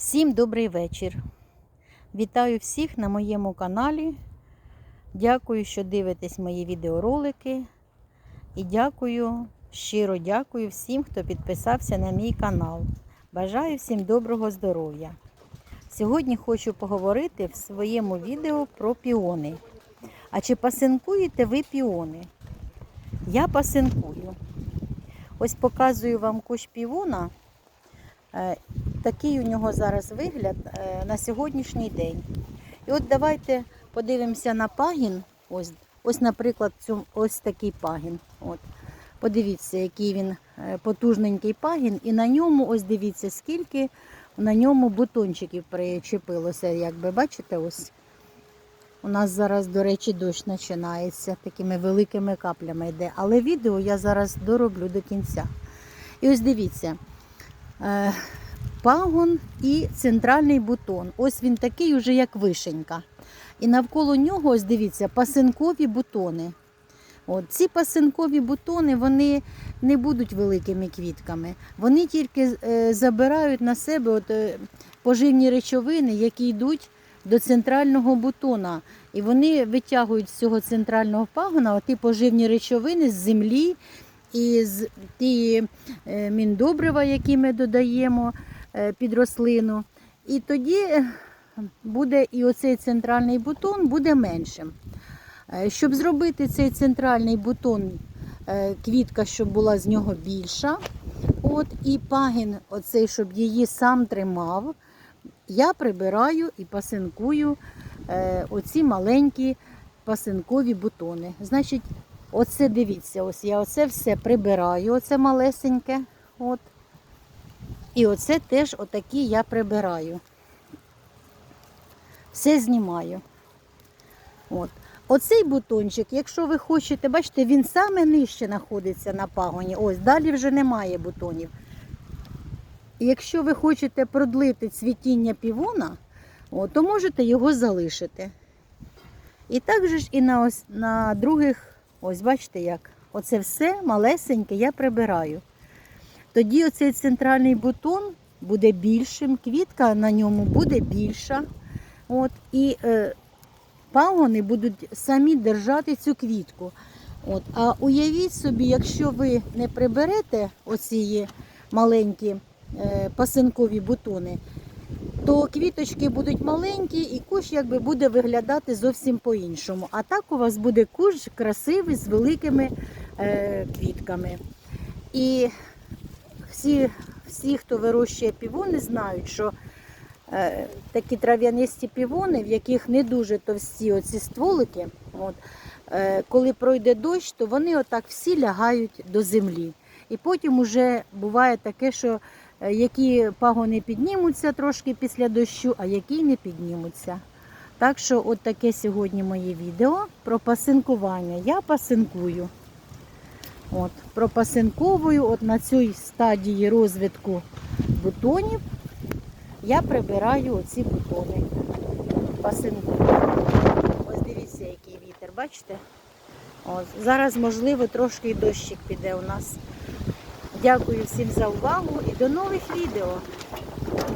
Всім добрий вечір. Вітаю всіх на моєму каналі. Дякую, що дивитесь мої відеоролики. І дякую, щиро дякую всім, хто підписався на мій канал. Бажаю всім доброго здоров'я. Сьогодні хочу поговорити в своєму відео про піони. А чи пасинкуєте ви піони? Я пасинкую. Ось показую вам кущ півона. Е, Такий у нього зараз вигляд е, на сьогоднішній день. І от давайте подивимося на пагін. Ось, ось наприклад, цю, ось такий пагін. От. Подивіться, який він е, потужненький пагін. І на ньому, ось дивіться, скільки на ньому бутончиків причепилося. Якби бачите, ось. У нас зараз, до речі, дощ починається, такими великими каплями йде. Але відео я зараз дороблю до кінця. І ось дивіться. Пагон і центральний бутон. Ось він такий уже як вишенька. І навколо нього, ось дивіться, пасинкові бутони. От, ці пасинкові бутони вони не будуть великими квітками. Вони тільки е, забирають на себе от, е, поживні речовини, які йдуть до центрального бутона. І вони витягують з цього центрального пагона оті поживні речовини з землі і з ті е, міндобрива, які ми додаємо під рослину. І тоді е, буде і оцей центральний бутон буде меншим. Е, Щоб зробити цей центральний бутон, е, квітка, щоб була з нього більша, от, і пагін, оцей, щоб її сам тримав, я прибираю і пасинкую е, оці маленькі пасинкові бутони. Значить, оце дивіться, ось я оце все прибираю, оце малесеньке. От. І оце теж отакі я прибираю. Все знімаю. От. Оцей бутончик, якщо ви хочете, бачите, він саме нижче знаходиться на пагоні. Ось, далі вже немає бутонів. Якщо ви хочете продлити цвітіння півона, о, то можете його залишити. І так же ж і на, ось, на других, ось бачите як, оце все малесеньке я прибираю. Тоді оцей центральний бутон буде більшим, квітка на ньому буде більша. От, і е, пагони будуть самі держати цю квітку. От, а уявіть собі, якщо ви не приберете оці маленькі е, пасинкові бутони, то квіточки будуть маленькі і кущ якби буде виглядати зовсім по-іншому. А так у вас буде кущ красивий з великими е, квітками. І всі, всі, хто вирощує півони, знають, що е, такі трав'янисті півони, в яких не дуже товсті оці стволики, от, е, коли пройде дощ, то вони отак всі лягають до землі. І потім уже буває таке, що е, які пагони піднімуться трошки після дощу, а які не піднімуться. Так що от таке сьогодні моє відео про пасинкування. Я пасинкую. От, пропасинковую от на цій стадії розвитку бутонів я прибираю оці бутони. Пасинкую. Ось дивіться, який вітер, бачите? Ось, зараз, можливо, трошки і дощик піде у нас. Дякую всім за увагу і до нових відео.